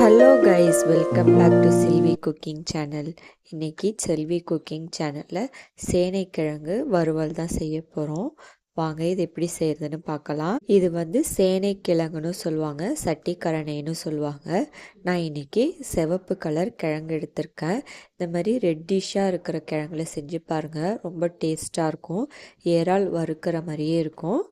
Hello guys welcome back to Selvi cooking channel இன்றைக்கி Selvi cooking சேனலில் சேனைக்கிழங்கு வறுவல் தான் செய்ய போகிறோம் வாங்க இது எப்படி செய்கிறதுன்னு பார்க்கலாம். இது வந்து சேனைக்கிழங்குன்னு சொல்லுவாங்க சட்டிக்கரணைன்னு சொல்லுவாங்க. நான் இன்றைக்கி சிவப்பு கலர் கிழங்கு எடுத்திருக்கேன். இந்த மாதிரி ரெட்டிஷாக இருக்கிற கிழங்குல செஞ்சு பாருங்கள் ரொம்ப டேஸ்ட்டாக இருக்கும். ஏறால் வறுக்கிற மாதிரியே இருக்கும்.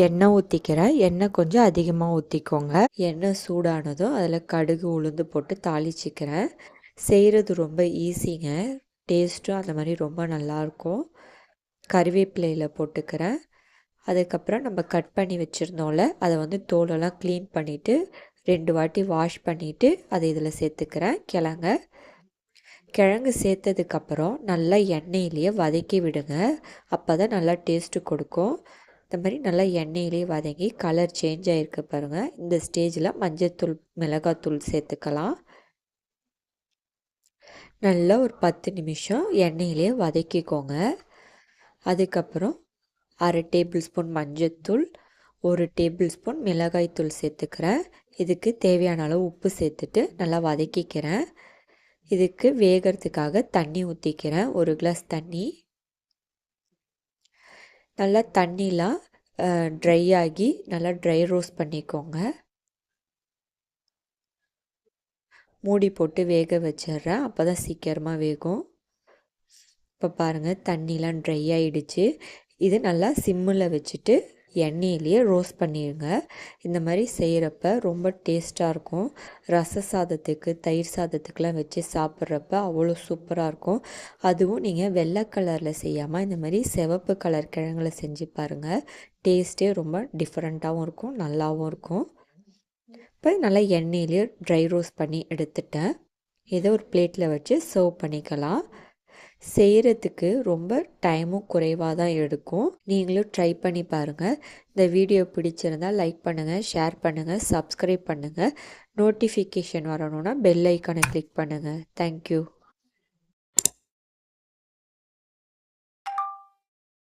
எண்ணெய் ஊற்றிக்கிறேன் எண்ணெய் கொஞ்சம் அதிகமாக ஊற்றிக்கோங்க எண்ணெய் சூடானதும் அதில் கடுகு உளுந்து போட்டு தாளிச்சிக்கிறேன் செய்கிறது ரொம்ப ஈஸிங்க. டேஸ்ட்டும் அந்த மாதிரி ரொம்ப நல்லாயிருக்கும் கருவேப்பிலையில் போட்டுக்கிறேன் அதுக்கப்புறம் நம்ம கட் பண்ணி வச்சுருந்தோம்ல அதை வந்து தோலெல்லாம் க்ளீன் பண்ணிவிட்டு ரெண்டு வாட்டி வாஷ் பண்ணிவிட்டு அதை இதில் சேர்த்துக்கிறேன் கிழங்க. கிழங்கு சேர்த்ததுக்கப்புறம் நல்லா எண்ணெயிலேயே வதக்கி விடுங்க. அப்போ தான் நல்லா டேஸ்ட்டு கொடுக்கும். இந்த மாதிரி நல்லா எண்ணெயிலே வதங்கி கலர் சேஞ்ச் ஆகிருக்கு பாருங்கள் இந்த ஸ்டேஜில் மஞ்சத்தூள் மிளகாத்தூள் சேர்த்துக்கலாம். நல்லா ஒரு பத்து நிமிஷம் எண்ணெயிலே வதக்கிக்கோங்க. அதுக்கப்புறம் அரை டேபிள் ஸ்பூன் மஞ்சத்தூள் ஒரு டேபிள் ஸ்பூன் மிளகாய்த்தூள் சேர்த்துக்கிறேன். இதுக்கு தேவையான அளவு உப்பு சேர்த்துட்டு நல்லா வதக்கிக்கிறேன். இதுக்கு வேகிறதுக்காக தண்ணி ஊற்றிக்கிறேன் ஒரு கிளாஸ் தண்ணி. நல்லா தண்ணிலாம் ட்ரை ஆகி நல்லா ட்ரை ரோஸ்ட் பண்ணிக்கோங்க. மூடி போட்டு வேக வச்சிட்றேன் அப்போ தான் சீக்கிரமாக வேகும். இப்போ பாருங்கள் தண்ணிலாம் ட்ரை ஆகிடுச்சு இது நல்லா சிம்மில் வச்சுட்டு எண்ணெயிலேயே ரோஸ்ட் பண்ணிடுங்க. இந்த மாதிரி செய்கிறப்ப ரொம்ப டேஸ்ட்டாக இருக்கும். ரச சாதத்துக்கு தயிர் சாதத்துக்கெலாம் வச்சு சாப்பிட்றப்ப அவ்வளோ சூப்பராக இருக்கும். அதுவும் நீங்கள் வெள்ளை கலரில் செய்யாமல் இந்த மாதிரி சிவப்பு கலர் கிழங்குல செஞ்சு பாருங்கள் டேஸ்ட்டே ரொம்ப டிஃப்ரெண்ட்டாகவும் இருக்கும் நல்லாவும் இருக்கும். இப்போ நல்லா எண்ணெயிலேயே ட்ரை ரோஸ்ட் பண்ணி எடுத்துட்டேன். ஏதோ ஒரு பிளேட்டில் வச்சு சர்வ் பண்ணிக்கலாம். செய்கிறதுக்கு ரொம்ப டைமும் குறைவாக தான் எடுக்கும். நீங்களும் ட்ரை பண்ணி பாருங்கள் இந்த வீடியோ பிடிச்சிருந்தால் லைக் பண்ணுங்கள் ஷேர் பண்ணுங்கள் சப்ஸ்கிரைப் பண்ணுங்கள் நோட்டிஃபிகேஷன் வரணுன்னா பெல் ஐக்கானை கிளிக் பண்ணுங்கள் தேங்க்யூ